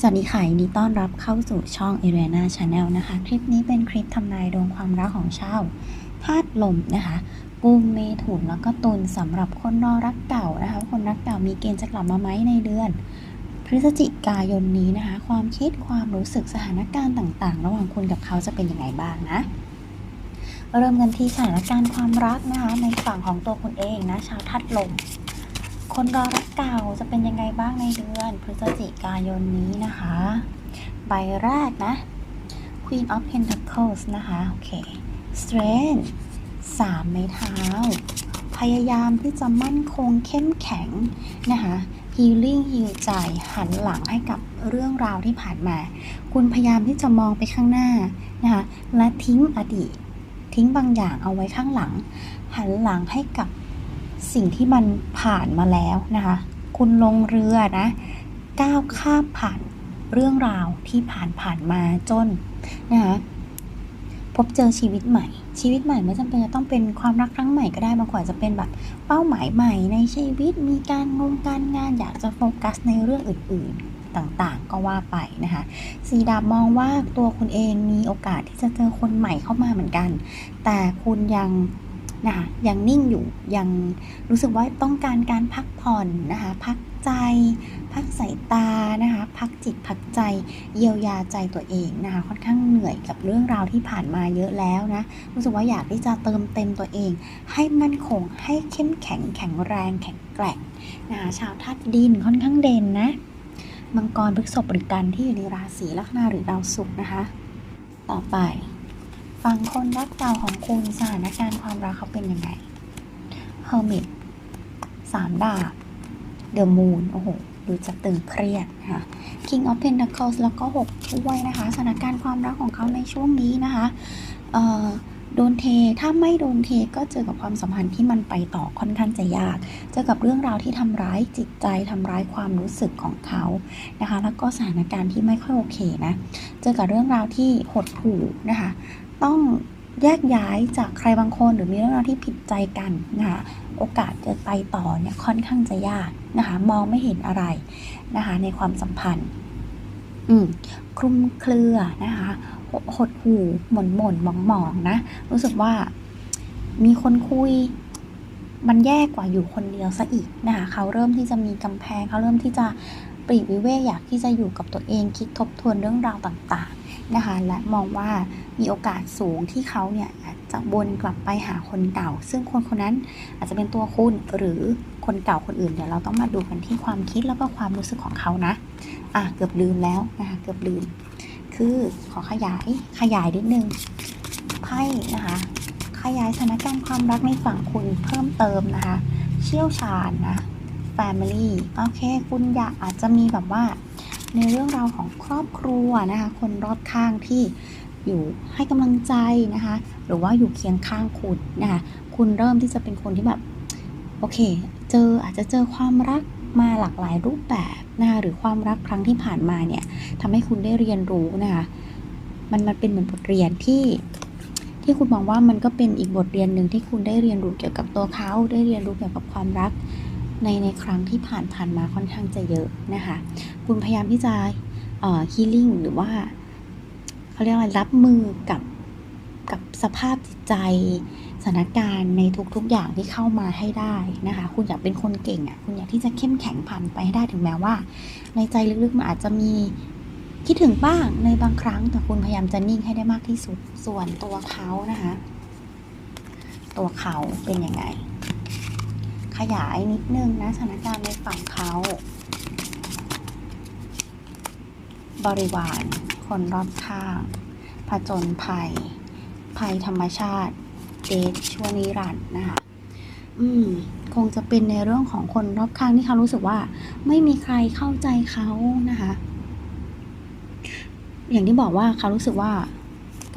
สวัสดีค่ะยินดีต้อนรับเข้าสู่ช่อง a r i a n a Channel นะคะ คลิปนี้เป็นคลิปทำนายดวงความรักของชาวธาตุลมนะคะกุมเมถุนแล้วก็ตุลสำหรับคนรอรักเก่านะคะ คนรักเก่ามีเกณฑ์จะกลับมาไหมในเดือน พฤศจิกายนนี้นะคะ ความคิดความรู้สึกสถานการณ์ต่างๆ ระหว่างคุณกับเขาจะเป็นยังไงบ้างนะเริ่มกันที่สถานการณ์ความรักนะคะในฝั่งของตัวคุณเองนะชาวธาตุลม คนรอรักเก่าจะเป็นยังไงบ้างในเดือน พฤศจิกายนนี้นะคะ ใบแรกนะ Queen of Pentacles นะคะ โอเค Strength สามไม้เท้า พยายามที่จะมั่นคงเข้มแข็งนะคะ Healing Heal ใจหันหลังให้กับเรื่องราวที่ผ่านมา คุณพยายามที่จะมองไปข้างหน้านะคะ และทิ้งอดีต ทิ้งบางอย่างเอาไว้ข้างหลัง หันหลังให้กับ สิ่งที่มันผ่านมาแล้วนะคะ คุณลงเรือนะก้าวข้ามผ่านเรื่องราวที่ผ่านผ่านมาจนนะคะพบเจอชีวิตใหม่ ชีวิตใหม่ไม่จำเป็นจะต้องเป็นความรักครั้งใหม่ก็ได้บางคนจจะเป็นแบบเป้าหมายใหม่ในชีวิตมีการงงการงานอยากจะโฟกัสในเรื่องอื่นๆต่างๆ ก็ว่าไปนะคะสีดาบมองว่าตัวคุณเองมีโอกาสที่จะเจอคนใหม่เข้ามาเหมือนกัน แต่คุณยัง นะคะยังนิ่งอยู่ยังรู้สึกว่าต้องการการพักผ่อนนะคะพักใจ พักสายตานะคะพักจิตพักใจเยียวยาใจตัวเองนะคะค่อนข้างเหนื่อยกับเรื่องราวที่ผ่านมาเยอะแล้วนะรู้สึกว่าอยากที่จะเติมเต็มตัวเอง ให้มั่นคงให้เข้มแข็งแข็งแรงแข็งแกร่งนะคะชาวธาตุดินค่อนข้างเด่นนะมังกรพฤษภหรือกันที่อยู่ในราศีลัคนาหรือดาวศุกร์นะคะ ต่อไป ฟังคนรักเก่าของคุณสถานการณ์ความรักเขาเป็นยังไง Hermit สามดาบ The Moon โอ้โห ดูจะตึงเครียดนะคะ King of Pentacles แล้วก็6ถ้วยนะคะ สถานการณ์ความรักของเขาในช่วงนี้นะคะโดนเท ถ้าไม่โดนเทก็เจอกับความสัมพันธ์ที่มันไปต่อค่อนข้างจะยาก เจอกับเรื่องราวที่ทำร้ายจิตใจทำร้ายความรู้สึกของเขานะคะ แล้วก็สถานการณ์ที่ไม่ค่อยโอเคนะ เจอกับเรื่องราวที่หดหู่นะคะ ต้องแยกย้ายจากใครบางคนหรือมีเรื่องราวที่ผิดใจกันนะคะโอกาสจะไปต่อเนี่ยค่อนข้างจะยากนะคะมองไม่เห็นอะไรนะคะในความสัมพันธ์อืมคลุมเครือนะคะหหดหูหม่นหม่นมองมองๆนะรู้สึกว่ามีคนคุยมันแย่กว่าอยู่คนเดียวซะอีกนะคะเขาเริ่มที่จะมีกำแพงเขาเริ่มที่จะปลีกวิเวกอยากที่จะอยู่กับตัวเองคิดทบทวนเรื่องราวต่างๆ นะคะ และมองว่ามีโอกาสสูงที่เขาเนี่ยจจะวนกลับไปหาคนเก่า ซึ่งคนคนนั้นอาจจะเป็นตัวคุณหรือคนเก่าคนอื่น เดี๋ยวเราต้องมาดูกันที่ความคิดแล้วก็ความรู้สึกของเขานะ อะเกือบลืมแล้วนะคะเกือบลืม คือขอขยายขยายนิดนึงไพ่นะคะขยายสถานการณ์ความรักในฝั่งคุณเพิ่มเติมนะคะ เชี่ยวชาญนะ Family โอเค คุณอยากอาจจะมีแบบว่า ในเรื่องราวของครอบครัวนะคะ คนรอบข้างที่อยู่ให้กำลังใจนะคะ หรือว่าอยู่เคียงข้างคุณนะคะ คุณเริ่มที่จะเป็นคนที่แบบโอเค เจออาจจะเจอความรักมาหลากหลายรูปแบบนะคะหรือความรักครั้งที่ผ่านมาเนี่ยทำให้คุณได้เรียนรู้นะคะ มันมันเป็นเหมือนบทเรียนที่ที่คุณมองว่ามันก็เป็นอีกบทเรียนหนึ่งที่คุณได้เรียนรู้เกี่ยวกับตัวเขาได้เรียนรู้เกี่ยวกับความรัก ในในครั้งที่ผ่านผ่านมาค่อนข้างจะเยอะนะคะ คุณพยายามที่จะเอ่อ healing หรือว่าเขาเรียกอะไรรับมือกับกับสภาพจิตใจสถานการณ์ในทุกๆอย่างที่เข้ามาให้ได้นะคะ คุณอยากเป็นคนเก่งอะคุณอยากที่จะเข้มแข็งผ่านไปให้ได้ถึงแม้ว่า ในใจลึกๆมันอาจจะมีคิดถึงบ้างในบางครั้งแต่คุณพยายามจะนิ่งให้ได้มากที่สุดส่วนตัวเขานะคะ ตัวเขาเป็นยังไง ขยายนิดนึงนะสถานการณ์ในฝั่งเขาบริวาร คนรอบข้าง ผจญภัย ภัยธรรมชาติ เดทชั่วนิรันดร์นะคะอืม คงจะเป็นในเรื่องของคนรอบข้างที่เขารู้สึกว่า ไม่มีใครเข้าใจเขานะคะ อย่างที่บอกว่าเขารู้สึกว่า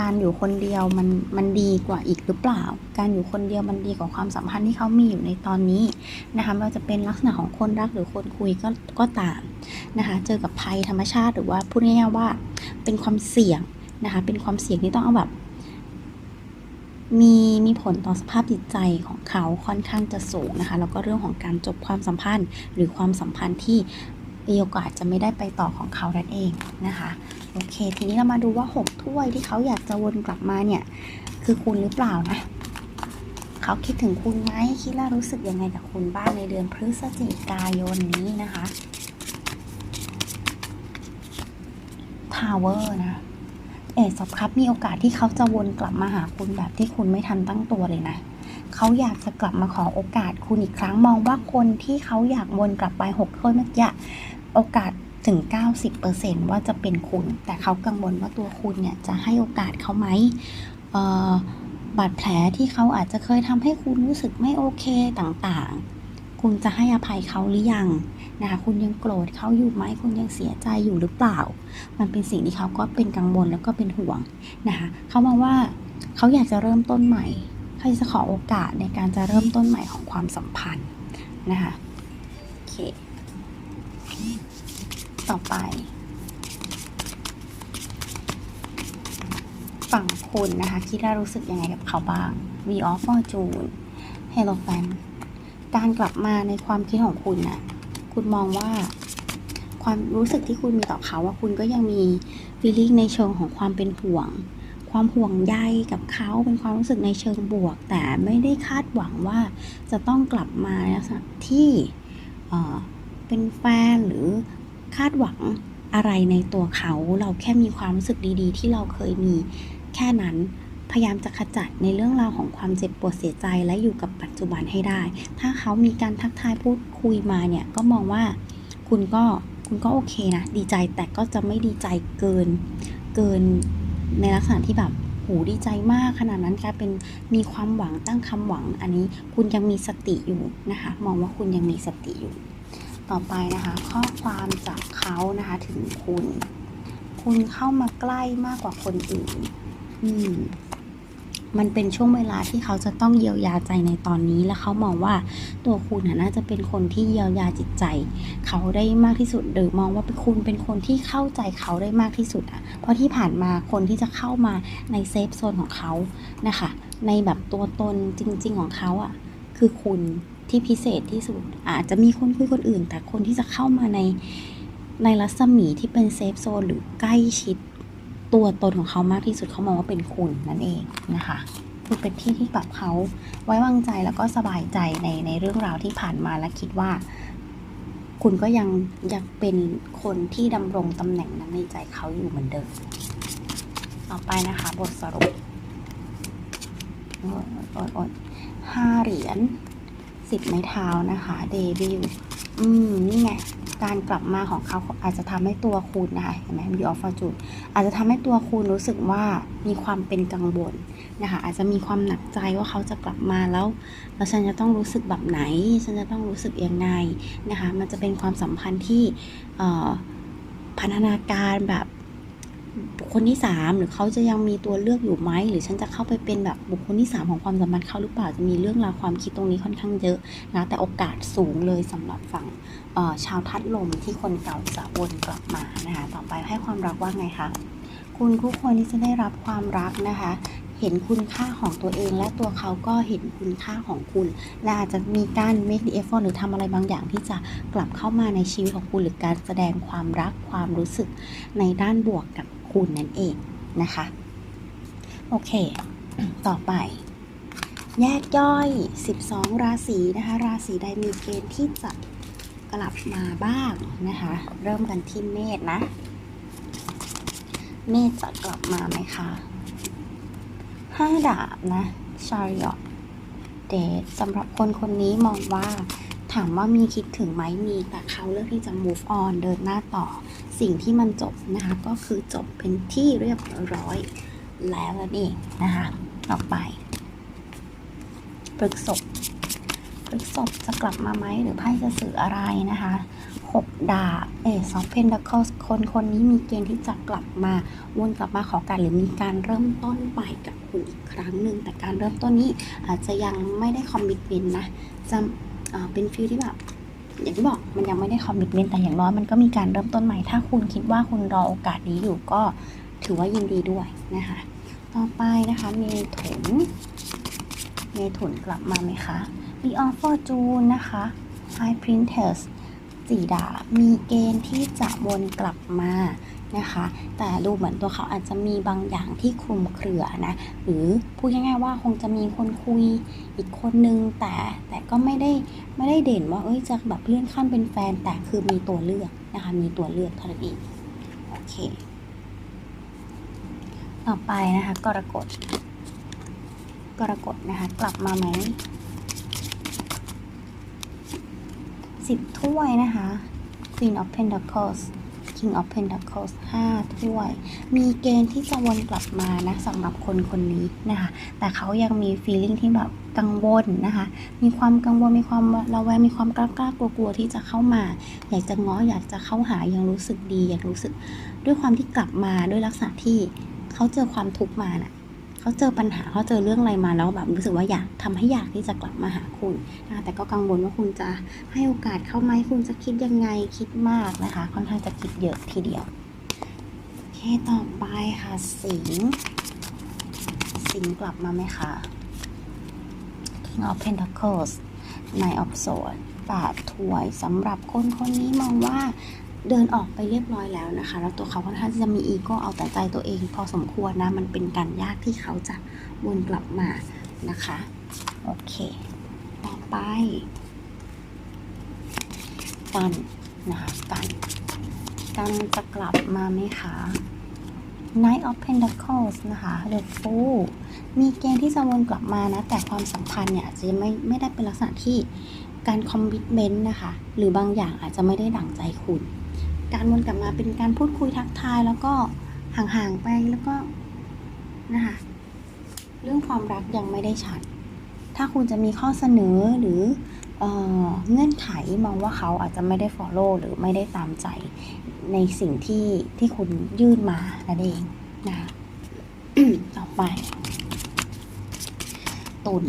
การอยู่คนเดียวมันมันดีกว่าอีกหรือเปล่า การอยู่คนเดียวมันดีกว่าความสัมพันธ์ที่เขามีอยู่ในตอนนี้นะคะไม่ว่าจะเป็นลักษณะของคนรักหรือคนคุยก็ก็ตามนะคะเจอกับภัยธรรมชาติหรือว่าพูดง่ายๆว่าเป็นความเสี่ยงนะคะเป็นความเสี่ยงที่ต้องเอาแบบมีมีผลต่อสภาพจิตใจของเขาค่อนข้างจะสูงนะคะแล้วก็เรื่องของการจบความสัมพันธ์ หรือความสัมพันธ์ที่มีโอกาสจะไม่ได้ไปต่อของเขานั่นเองนะคะ โอเค ทีนี้เรามาดูว่า 6 ถ้วยที่เขาอยากจะวนกลับมาเนี่ย คือคุณหรือเปล่านะเขาคิดถึงคุณไหมคิดและรู้สึกยังไงกับคุณบ้างในเดือนพฤศจิกายนนี้นะคะทาวเวอร์นะเอสอบครับมีโอกาสที่เขาจะวนกลับมาหาคุณแบบที่คุณไม่ทันตั้งตัวเลยนะเขาอยากจะกลับมาขอโอกาสคุณอีกครั้งมองว่าคนที่เขาอยากวนกลับไปหกถ้วยเมื่อกี้โอกาส ถึง 90%ว่าจะเป็นคุณ แต่เขากังวลว่าตัวคุณเนี่ยจะให้โอกาสเขาไหมเอ่อบาดแผลที่เขาอาจจะเคยทำให้คุณรู้สึกไม่โอเคต่างๆ คุณจะให้อภัยเขาหรือยังนะคะคุณยังโกรธเขาอยู่ไหมคุณยังเสียใจอยู่หรือเปล่า มันเป็นสิ่งที่เขาก็เป็นกังวลแล้วก็เป็นห่วงนะคะเขามองว่าเขาอยากจะเริ่มต้นใหม่เขาจะขอโอกาสในการจะเริ่มต้นใหม่ของความสัมพันธ์นะคะโอเค ต่อไป ฝั่งคุณนะคะคิดว่ารู้สึกยังไงกับเขาบ้าง V of Fortune Hello Fan การกลับมาในความคิดของคุณน่ะคุณมองว่าความรู้สึกที่คุณมีต่อเขาว่าคุณก็ยังมี feeling ในเชิงของความเป็นห่วง ความห่วงใยกับเขาเป็นความรู้สึกในเชิงบวก แต่ไม่ได้คาดหวังว่าจะต้องกลับมาในลักษณะที่เอ่อเป็นแฟนหรือ คาดหวังอะไรในตัวเขา เราแค่มีความรู้สึกดีๆ ที่เราเคยมีแค่นั้นพยายามจะขจัดในเรื่องราวของความเจ็บปวดเสียใจและอยู่กับปัจจุบันให้ได้ ถ้าเขามีการทักทายพูดคุยมาเนี่ยก็มองว่าคุณก็คุณก็โอเคนะ ดีใจแต่ก็จะไม่ดีใจเกิน เกินในลักษณะที่แบบโหดีใจมากขนาดนั้นกลายเป็นมีความหวังตั้งคำหวัง อันนี้คุณยังมีสติอยู่นะคะ มองว่าคุณยังมีสติอยู่ ต่อไปนะคะ ข้อความจากเขานะคะถึงคุณ คุณเข้ามาใกล้มากกว่าคนอื่น อืมมันเป็นช่วงเวลาที่เขาจะต้องเยียวยาใจในตอนนี้ และเขามองว่าตัวคุณน่าจะเป็นคนที่เยียวยาจิตใจ เขาได้มากที่สุดหรือมองว่าเป็นคุณเป็นคนที่เข้าใจเขาได้มากที่สุดอะเพราะที่ผ่านมาคนที่จะเข้ามาในเซฟโซนของเขานะคะ ในแบบตัวตนจริง ๆ ของเขาอะ คือคุณ ที่พิเศษที่สุด อาจจะมีคนคุยคนอื่น แต่คนที่จะเข้ามาในในรัศมีที่เป็นเซฟโซนหรือใกล้ชิดตัวตนของเขามากที่สุดเขามองว่าเป็นคุณนั่นเองนะคะคือเป็นที่ที่แบบเขาไว้วางใจแล้วก็สบายใจในในเรื่องราวที่ผ่านมาและคิดว่า คุณก็ยังยังเป็นคนที่ดำรงตำแหน่งนั้นในใจเขาอยู่เหมือนเดิมต่อไปนะคะ บทสรุปโอ้ยโอ้ยโอ้ยห้าเหรียญ สิบไม้เท้านะคะเดบิวอืมนี่ไงการกลับมาของเขาอาจจะทำให้ตัวคุณนะคะเห็นไหมมีออฟฟอร์จูนอาจจะทำให้ตัวคุณรู้สึกว่ามีความเป็นกังวลนะคะอาจจะมีความหนักใจว่าเขาจะกลับมาแล้วแล้วฉันจะต้องรู้สึกแบบไหน ฉันจะต้องรู้สึกยังไงนะคะมันจะเป็นความสัมพันธ์ที่พันนาการแบบ บุคคลที่ 3 หรือเขาจะยังมีตัวเลือกอยู่ไหมหรือฉันจะเข้าไปเป็นแบบบุคคลที่ 3 ของความสัมพันธ์เขาหรือเปล่าจะมีเรื่องราวความคิดตรงนี้ค่อนข้างเยอะนะแต่โอกาสสูงเลยสำหรับฝั่งชาวทัดลมที่คนเก่าจะวนกลับมานะคะต่อไปให้ความรักว่าไงคะคุณคู่ควรที่จะได้รับความรักนะคะ เห็นคุณค่าของตัวเอง และตัวเขาก็เห็นคุณค่าของคุณ และอาจจะมีการ make the effort หรือทำอะไรบางอย่างที่จะกลับเข้ามาในชีวิตของคุณหรือการแสดงความรักความรู้สึกในด้านบวกกับ คุณนั่นเองนะคะ โอเค ต่อไป แยกย่อย 12 ราศีนะคะ ราศีใดมีเกณฑ์ที่จะกลับมาบ้างนะคะ เริ่มกันที่เมษนะ เมษจะกลับมาไหมคะห้าดาบนะชาริอตเดทสำหรับคนคนนี้มองว่า ถามว่ามีคิดถึงไหมมี แต่เขาเลือกที่จะ move on เดินหน้าต่อ สิ่งที่มันจบนะคะ ก็คือจบเป็นที่เรียบร้อยแล้วนั่นเองนะคะต่อไปปรึกษบปรึกษบจะกลับมาไหมหรือไพ่จะสื่ออะไรนะคะหกดาบเอซอฟเพนดัคเคิลคนคนนี้มีเกณฑ์ที่จะกลับมาวนกลับมาขอการหรือมีการเริ่มต้นใหม่กับคุณอีกครั้งหนึ่งแต่การเริ่มต้นนี้อาจจะยังไม่ได้คอมมิตเมนต์นะจะ เป็นฟิลที่แบบอย่างที่บอกมันยังไม่ได้คอมมิตเมนต์แต่อย่างน้อยมันก็มีการเริ่มต้นใหม่ ถ้าคุณคิดว่าคุณรอโอกาสนี้อยู่ก็ถือว่ายินดีด้วยนะคะ ต่อไปนะคะเมถุนเมถุนกลับมาไหมคะ The of Fortune นะคะ High Princess สี่ดาบมีเกณฑ์ที่จะวนกลับมา นะคะ แต่ดูเหมือนตัวเขาอาจจะมีบางอย่างที่คลุมเครือนะ หรือพูดง่ายๆว่าคงจะมีคนคุยอีกคนนึงแต่แต่ก็ไม่ได้ไม่ได้เด่นว่าเอ้ยจะแบบเลื่อนขั้นเป็นแฟน แต่คือมีตัวเลือกนะคะ มีตัวเลือกเท่านั้นเองโอเค ต่อไปนะคะกรกฎกรกฎนะคะ กลับมาไหมสิบถ้วยนะคะ Queen of Pentacles King of Pentacles 5ถ้วย มีเกณฑ์ที่จะวนกลับมานะสำหรับคนคนนี้นะคะ แต่เขายังมี feeling ที่แบบกังวลนะคะ มีความกังวล มีความระแวง มีความกล้ากล้ากลัวกลัวที่จะเข้ามา อยากจะง้อ อยากจะเข้าหา ยังรู้สึกดี อยากรู้สึก ด้วยความที่กลับมาด้วยลักษณะที่เขาเจอความทุกข์มาน่ะ เขาเจอปัญหาเขาเจอเรื่องอะไรมาแล้วแบบรู้สึกว่าอยากทำให้อยากที่จะกลับมาหาคุณนะคะแต่ก็กังวลว่าคุณจะให้โอกาสเข้าไหมคุณจะคิดยังไงคิดมากนะคะ ค่อนข้างจะคิดเยอะทีเดียวโอเคต่อไปค่ะสิงสิงกลับมาไหมคะ King of Pentacles Knight of Swords แปดถ้วยสำหรับคนคนนี้มองว่า เดินออกไปเรียบร้อยแล้วนะคะ แล้วตัวเขาค่อนข้างที่จะมีอีโก้เอาแต่ใจตัวเองพอสมควรนะ มันเป็นการยากที่เขาจะวนกลับมานะคะ โอเค ต่อไป กันนะคะกัน กันจะกลับมาไหมคะ Knight of Pentacles นะคะ The Fool มีเกณฑ์ที่จะวนกลับมานะ แต่ความสัมพันธ์เนี่ยอาจจะไม่ไม่ได้เป็นลักษณะที่การคอมมิ t เมนต์นะคะ หรือบางอย่างอาจจะไม่ได้ดั่งใจคุณ การวนกลับมาเป็นการพูดคุยทักทายแล้วก็ห่างๆไปแล้วก็นะคะเรื่องความรักยังไม่ได้ชัด ถ้าคุณจะมีข้อเสนอหรือเออเงื่อนไขมองว่าเขาอาจจะไม่ได้ follow หรือไม่ได้ตามใจในสิ่งที่ที่คุณยื่นมานั่นเองนะคะต่อไป ตุน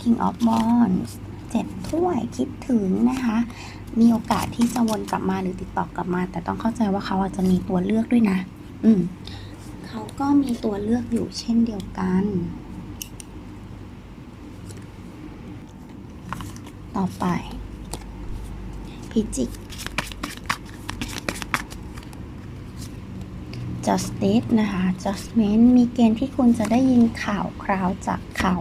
King of Wands เจ็ดถ้วยคิดถึงนะคะ มีโอกาสที่จะวนกลับมาหรือติดต่อกลับมา แต่ต้องเข้าใจว่าเขาอาจจะมีตัวเลือกด้วยนะ อืมเขาก็มีตัวเลือกอยู่เช่นเดียวกัน ต่อไปพิจิก justice นะคะ judgment มีเกณฑ์ที่คุณจะได้ยินข่าวคราวจากเขา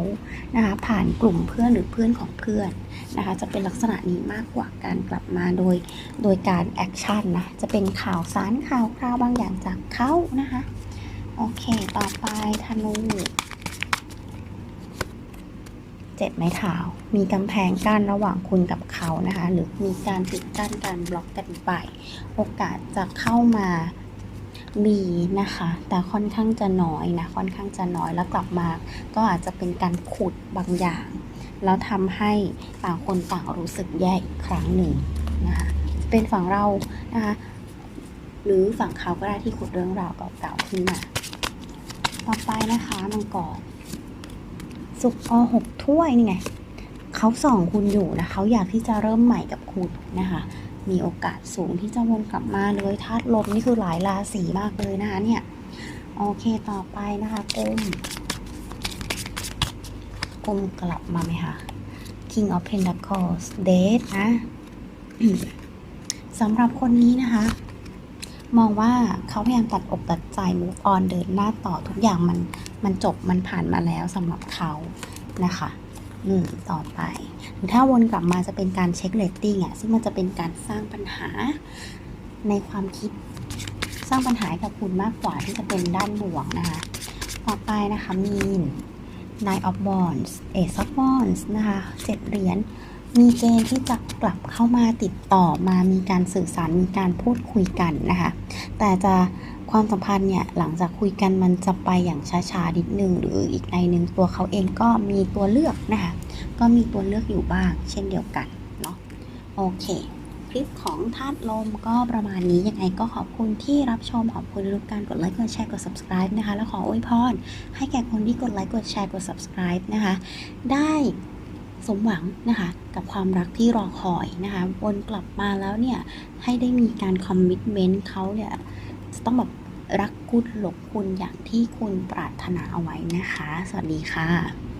นะคะผ่านกลุ่มเพื่อนหรือเพื่อนของเพื่อนนะคะจะเป็นลักษณะนี้มากกว่าการกลับมาโดยโดยการแอคชั่นนะจะเป็นข่าวสารข่าวคราวบางอย่างจากเขานะคะโอเคต่อไปธนูเจ็ดไม้เท้ามีกำแพงกั้นระหว่างคุณกับเขานะคะหรือมีการปิดกั้นการบล็อกกันไป โอกาสจะเข้ามา มีนะคะ แต่ค่อนข้างจะน้อยนะค่อนข้างจะน้อยแล้วกลับมา ก็อาจจะเป็นการขุดบางอย่าง แล้วทำให้ต่างคนต่างรู้สึกแย่อีกครั้งหนึ่งนะคะเป็นฝั่งเรานะคะหรือฝั่งเขาก็ได้ที่ขุดเรื่องราวเก่าๆขึ้นมาต่อไปนะคะมังกรสุกอหกถ้วยนี่ไงเขาส่องคุณอยู่นะเขาอยากที่จะเริ่มใหม่กับคุณนะคะ มีโอกาสสูงที่จะวนกลับมาเลยธาตุลมนี่คือหลายราศีมากเลยนะคะเนี่ย โอเคต่อไปนะคะกุมกุมกลับมาไหมคะ King of Pentacles Date นะสำหรับคนนี้นะคะ มองว่าเขาพยายามตัดอกตัดใจ move on เดินหน้าต่อทุกอย่างมันมันจบมันผ่านมาแล้วสำหรับเขานะคะ อืมต่อไปหรือถ้าวนกลับมาจะเป็นการเช็คเลตติ้งอะซึ่งมันจะเป็นการสร้างปัญหาในความคิด สร้างปัญหากับคุณมากกว่าที่จะเป็นด้านบวกนะคะ ต่อไปนะคะมีน Nine of Wands Ace of Wands นะคะเจ็ดเหรียญ มีเกณฑ์ที่จะกลับเข้ามาติดต่อมามีการสื่อสารมีการพูดคุยกันนะคะ แต่จะความสัมพันธ์เนี่ยหลังจากคุยกันมันจะไปอย่างช้าๆนิดนึงหรืออีกในหนึ่งตัวเขาเองก็มีตัวเลือกนะคะ ก็มีตัวเลือกอยู่บ้าง เช่นเดียวกันเนาะโอเคคลิปของธาตุลมก็ประมาณนี้ยังไงก็ขอบคุณที่รับชมขอบคุณทุกการกดไลค์กดแชร์กด subscribe นะคะ แล้วขออวยพรให้แก่คนที่กดไลค์กดแชร์กด subscribe นะคะ ได้ สมหวังนะคะกับความรักที่รอคอยนะคะวนกลับมาแล้วเนี่ยให้ได้มีการคอมมิชเมนต์เขาเนี่ยจะต้องแบบรักคุณหลงคุณอย่างที่คุณปรารถนาเอาไว้นะคะ สวัสดีค่ะ